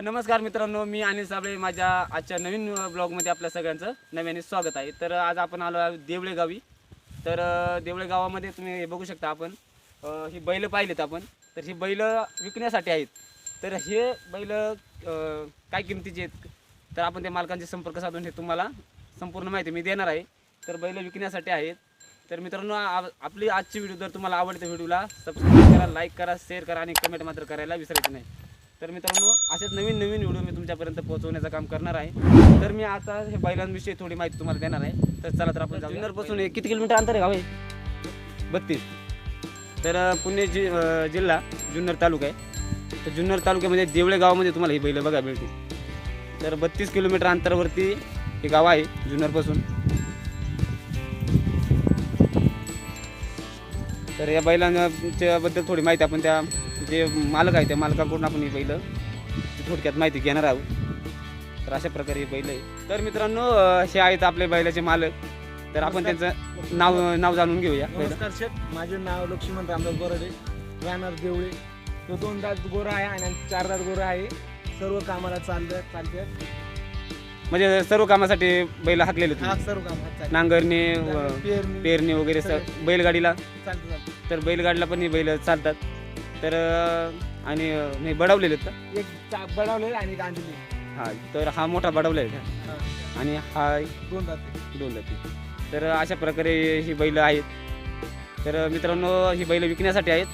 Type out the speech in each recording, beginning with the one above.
नमस्कार मित्रांनो मी अनिल साबळे माझ्या आजच्या नवीन ब्लॉगमध्ये आपल्या सगळ्यांचं नव्याने स्वागत आहे. तर आज आपण आलो आहे देवळे गावी तर देवळे गावामध्ये तुम्ही हे बघू शकता आपण ही बैलं पाहिलेत आपण. तर ही बैलं विकण्यासाठी आहेत. तर हे बैल काय किमतीचे आहेत? तर आपण त्या मालकांचे संपर्क साधून हे तुम्हाला संपूर्ण माहिती मी देणार आहे. तर बैल विकण्यासाठी आहेत. तर मित्रांनो आपली आजची व्हिडिओ जर तुम्हाला आवडते व्हिडिओला सबस्क्राईब करा लाईक करा शेअर करा आणि कमेंट मात्र करायला विसरायचं नाही. तर मित्रांनो असेच नवीन नवीन व्हिडिओ मी तुमच्यापर्यंत पोहोचवण्याचं काम करणार आहे. तर मी आता हे बैलांविषयी थोडी माहिती तुम्हाला देणार आहे. तर चला तर आपण जुन्नरपासून हे किती किलोमीटर अंतर आहे गाव? बत्तीस. तर पुणे जि जिल्हा जुन्नर तालुका आहे. तर जुन्नर तालुक्यामध्ये देवळे गावामध्ये तुम्हाला ही बैलं बघायला मिळतील. तर बत्तीस किलोमीटर अंतरावरती हे गाव आहे जुन्नरपासून. तर या बैलांच्याबद्दल थोडी माहिती आपण त्या जे मालक आहे त्या मालकाकडून आपण ही बैलं थोडक्यात माहिती घेणार आहोत. तर अशा प्रकारे ही बैल आहे तर मित्रांनो अ, हे आहेत आपले बैलाचे मालक. तर आपण त्यांचं नाव नाव जाणून घेऊया. पहिलं नमस्कार शेठ. माझे नाव लक्ष्मण रामदास बोराडे राहणार देवळे. तो दोन दात गोरा आहे आणि चार दात गोरा आहे. सर्व कामाला चालतं चालते. म्हणजे सर्व कामासाठी बैल हाकलेले हा तुम्ही सर्व काम नांगरणे व पेरणी पेरणी वगैरे स बैलगाडीला? चालतं चालतं. तर बैलगाडीला पण ही बैल चालतात. तर अ, आणि अ, हे बडवलेले आहेत का? एक चा- आणि आणलेली हा तर हा मोठा बडवला आहे हा, आणि हा दोन दात दोन जाती. तर अशा प्रकारे ही बैल आहेत. तर मित्रांनो ही बैल विकण्यासाठी आहेत.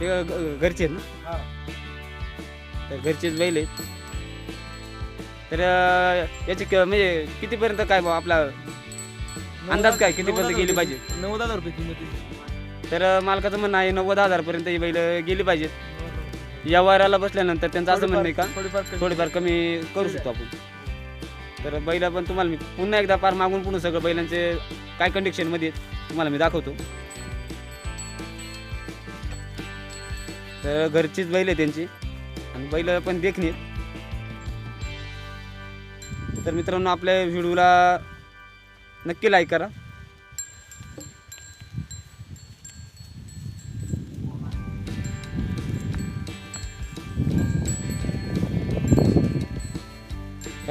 ते घरचे आहेत ना? हा. तर घरचेच बैल आहेत. तर अ, याची क- म्हणजे कितीपर्यंत काय बा आपला अंदाज काय? कितीपर्यंत गेली पाहिजे? नव्वद हजार रुपये किंमत आहे. तर मालकाचं म्हणणं आहे नव्वद हजारपर्यंत ही बैल गेली पाहिजेत. या वायराला बसल्यानंतर त्यांचं असं म्हणणं आहे का? थोडीफार कमी. करू शकतो आपण. तर बैला पण तुम्हाला मी पुन्हा एकदा पार मागून पुन्हा सगळं बैलांचे काय कंडिशनमध्ये तुम्हाला मी दाखवतो. तर घरचीच बैल आहे त्यांची. आणि बैल पण देखणी. तर मित्रांनो आपल्या व्हिडिओला नक्की लाईक करा.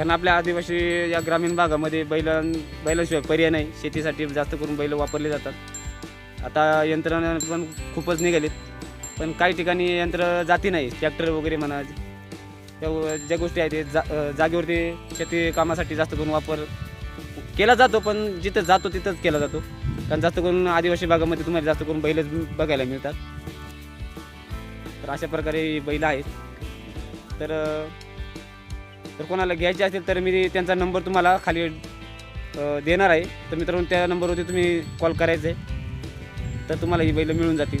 कारण आपल्या आदिवासी या ग्रामीण भागामध्ये बैलां बैलांशिवाय पर्याय नाही. शेतीसाठी जास्त करून बैल वापरले जातात. आता यंत्रणा पण खूपच निघालीत. पण काही ठिकाणी यंत्र जाती नाही. ट्रॅक्टर वगैरे म्हणा त्या ज्या गोष्टी आहेत ते जा जागेवरती शेती कामासाठी जास्त करून वापर केला जातो पण जिथं जातो तिथंच केला जातो. कारण जास्त करून आदिवासी भागामध्ये तुम्हाला जास्त करून बैलच बघायला मिळतात. तर अशा प्रकारे बैल आहेत. तर तर कोणाला घ्यायचे असेल तर मी त्यांचा नंबर तुम्हाला खाली देणार आहे. तर मित्रांनो त्या नंबरवरती तुम्ही कॉल करायचं. आहे तर तुम्हाला ही बैलं मिळून जातील.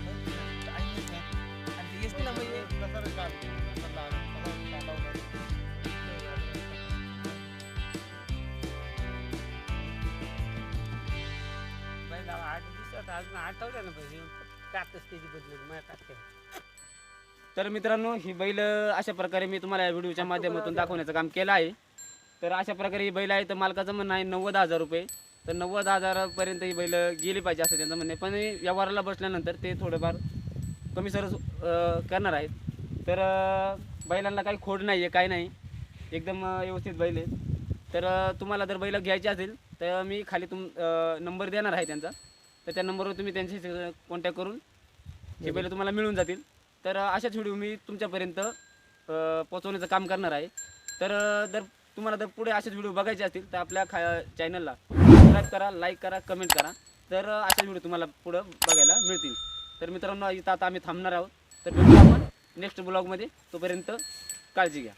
तर मित्रांनो ही बैल अशा प्रकारे मी तुम्हाला या व्हिडिओच्या माध्यमातून दाखवण्याचं काम केलं आहे. तर अशा प्रकारे ही बैल आहे तर मालकाचं म्हणणं आहे नव्वद हजार रुपये. तर नव्वद हजारापर्यंत ही बैल गेली पाहिजे असं त्यांचं म्हणणं आहे. पण व्यवहाराला बसल्यानंतर ते थोडंफार कमी सरस करणार आहेत. तर अं, बैलांना काही खोड नाही आहे काय नाही. एकदम अं, व्यवस्थित बैल आहेत तर अं, तुम्हाला जर बैल घ्यायचे असेल तर मी खाली तुम नंबर देणार आहे त्यांचा. तर त्या नंबरवर तुम्ही त्यांच्याशी कॉन्टॅक्ट करून हे बैल तुम्हाला मिळून जातील. तर अशाच व्हिडिओ मी तुमच्यापर्यंत पोहोचवण्याचं काम करणार आहे. तर जर तुम्हाला जर पुढे असेच व्हिडिओ बघायचे असतील तर आपल्या खा चॅनलला सबस्क्राईब करा लाईक करा कमेंट करा. तर असेच व्हिडिओ तुम्हाला पुढं बघायला मिळतील. तर मित्रांनो इथं आता आम्ही थांबणार आहोत. तर भेटू आपण नेक्स्ट ब्लॉगमध्ये तोपर्यंत काळजी घ्या.